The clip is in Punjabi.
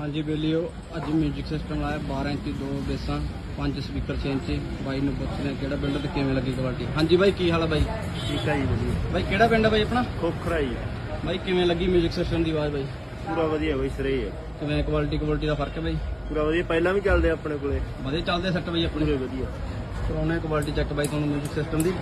ਹਾਂਜੀ ਬੇਲੀਓ ਅੱਜ 뮤직 ਸਿਸਟਮ ਲਾਇਆ 12 ਇੰਚੀ ਦੋ ਬੇਸਾਂ ਪੰਜ ਸਪੀਕਰ 6 ਇੰਚੀ। ਬਾਈ ਨੂੰ ਪੁੱਛਦੇ ਹਾਂ ਕਿਹੜਾ ਪਿੰਡ ਤੇ ਕਿਵੇਂ ਲੱਗੀ ਕੁਆਲਿਟੀ ਹਾਂਜੀ ਬਾਈ ਕੀ ਹਾਲ ਹੈ ਬਾਈ? ਠੀਕ ਹੈ ਜੀ ਵਧੀਆ। ਬਾਈ ਕਿਹੜਾ ਪਿੰਡ ਹੈ ਬਾਈ ਆਪਣਾ? ਖੋਖਰਾ ਜੀ। ਬਾਈ ਕਿਵੇਂ ਲੱਗੀ 뮤직 ਸਿਸਟਮ ਦੀ ਆਵਾਜ਼ ਬਾਈ? ਪੂਰਾ ਵਧੀਆ ਬਈ ਸਰੇ ਹੈ ਕਿਵੇਂ ਕੁਆਲਿਟੀ ਕੁਆਲਿਟੀ ਦਾ ਫ਼ਰਕ ਹੈ ਬਾਈ? ਪੂਰਾ ਵਧੀਆ ਪਹਿਲਾਂ ਵੀ ਚੱਲਦੇ ਆ ਆਪਣੇ ਕੋਲੇ। ਵਧੀਆ ਚੱਲਦੇ ਸੈੱਟ ਬਾਈ ਆਪਣੇ? ਪੂਰੇ ਵਧੀਆ। ਕਰਾਉਣੇ ਕੁਆਲਿਟੀ ਚੈੱਕ ਬਾਈ ਤੁਹਾਨੂੰ 뮤직 ਸਿਸਟਮ ਦੀ।